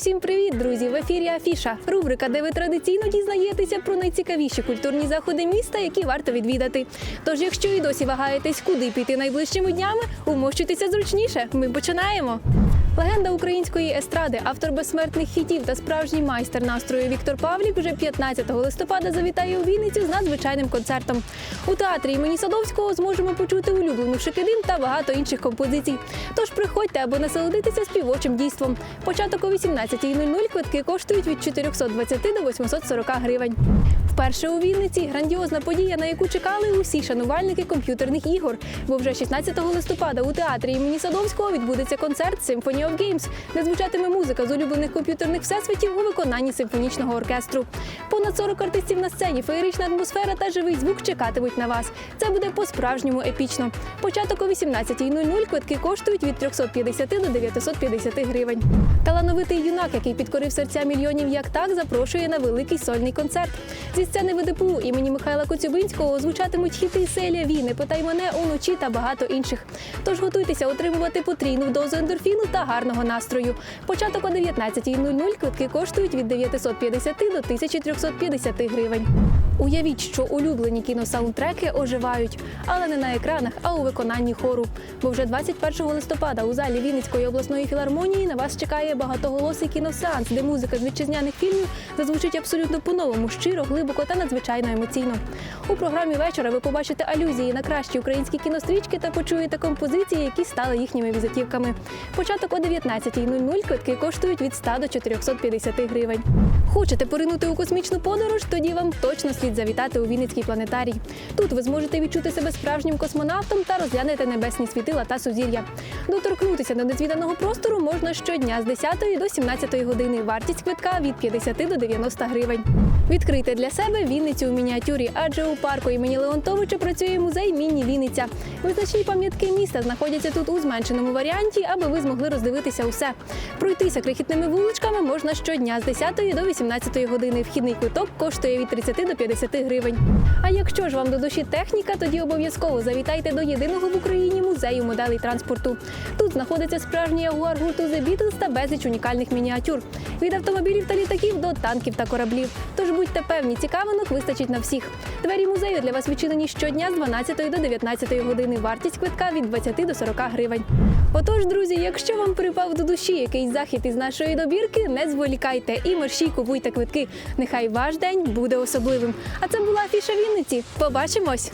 Усім привіт, друзі! В ефірі Афіша. Рубрика, де ви традиційно дізнаєтеся про найцікавіші культурні заходи міста, які варто відвідати. Тож, якщо і досі вагаєтесь, куди піти найближчими днями, умощуйтеся зручніше. Ми починаємо. Легенда української естради, автор безсмертних хітів та справжній майстер настрою Віктор Павлік вже 15 листопада завітає у Вінницю з надзвичайним концертом. У театрі імені Садовського зможемо почути улюблену Шикидин та багато інших композицій. Тож приходьте аби насолодитися співочим дійством. Початок о 18.00 квитки коштують від 420 до 840 гривень. Вперше у Вінниці грандіозна подія, на яку чекали усі шанувальники комп'ютерних ігор. Бо вже 16 листопада у театрі імені Садовського відбудеться концерт Symphony of Games, де звучатиме музика з улюблених комп'ютерних всесвітів у виконанні симфонічного оркестру. Понад 40 артистів на сцені, феєрична атмосфера та живий звук чекатимуть на вас. Це буде по-справжньому епічно. Початок о 18.00 квитки коштують від 350 до 950 гривень. Талановитий юнак, який підкорив серця мільйонів як так, запрошує на великий сольний концерт. Зі сцени ВДПУ імені Михайла Коцюбинського звучатимуть хіти Селія Війни, Питай мене уночі та багато інших. Тож готуйтеся отримувати потрійну дозу ендорфіну та гарного настрою. Початок о 19.00 квитки коштують від 950 до 1350 гривень. Уявіть, що улюблені кіносаундтреки оживають, але не на екранах, а у виконанні хору. Бо вже 21 листопада у залі Вінницької обласної філармонії на вас чекає багатоголосий кіносеанс, де музика з вітчизняних фільмів зазвучить абсолютно по-новому, щиро, глибоко та надзвичайно емоційно. У програмі вечора ви побачите алюзії на кращі українські кінострічки та почуєте композиції, які стали їхніми візитівками. Початок о 19.00 квитки коштують від 100 до 450 гривень. Хочете поринути у космічну подорож? Тоді вам точно слід завітати у Вінницький планетарій. Тут ви зможете відчути себе справжнім космонавтом та розглянете небесні світила та сузір'я. Доторкнутися до незвіданого простору можна щодня з 10 до 17 години. Вартість квитка від 50 до 90 гривень. Відкрийте для себе Вінницю у мініатюрі, адже у парку імені Леонтовича працює музей Міні Вінниця. Визначні пам'ятки міста знаходяться тут у зменшеному варіанті, аби ви змогли роздивитися усе. Пройтися крихітними вуличками можна щодня з 10 до 18 години. Вхідний квиток коштує від 30 до 50 гривень. А якщо ж вам до душі техніка, тоді обов'язково завітайте до єдиного в Україні музею моделей транспорту. Тут знаходиться справжній ягуар гурту The Beatles та безліч унікальних мініатюр від автомобілів та літаків до танків та кораблів. Тож будьте певні, цікавинок вистачить на всіх. Двері музею для вас відчинені щодня з 12 до 19 години. Вартість квитка від 20 до 40 гривень. Отож, друзі, якщо вам припав до душі якийсь захід із нашої добірки, не зволікайте і мерщій купуйте квитки. Нехай ваш день буде особливим. А це була афіша Вінниці. Побачимось!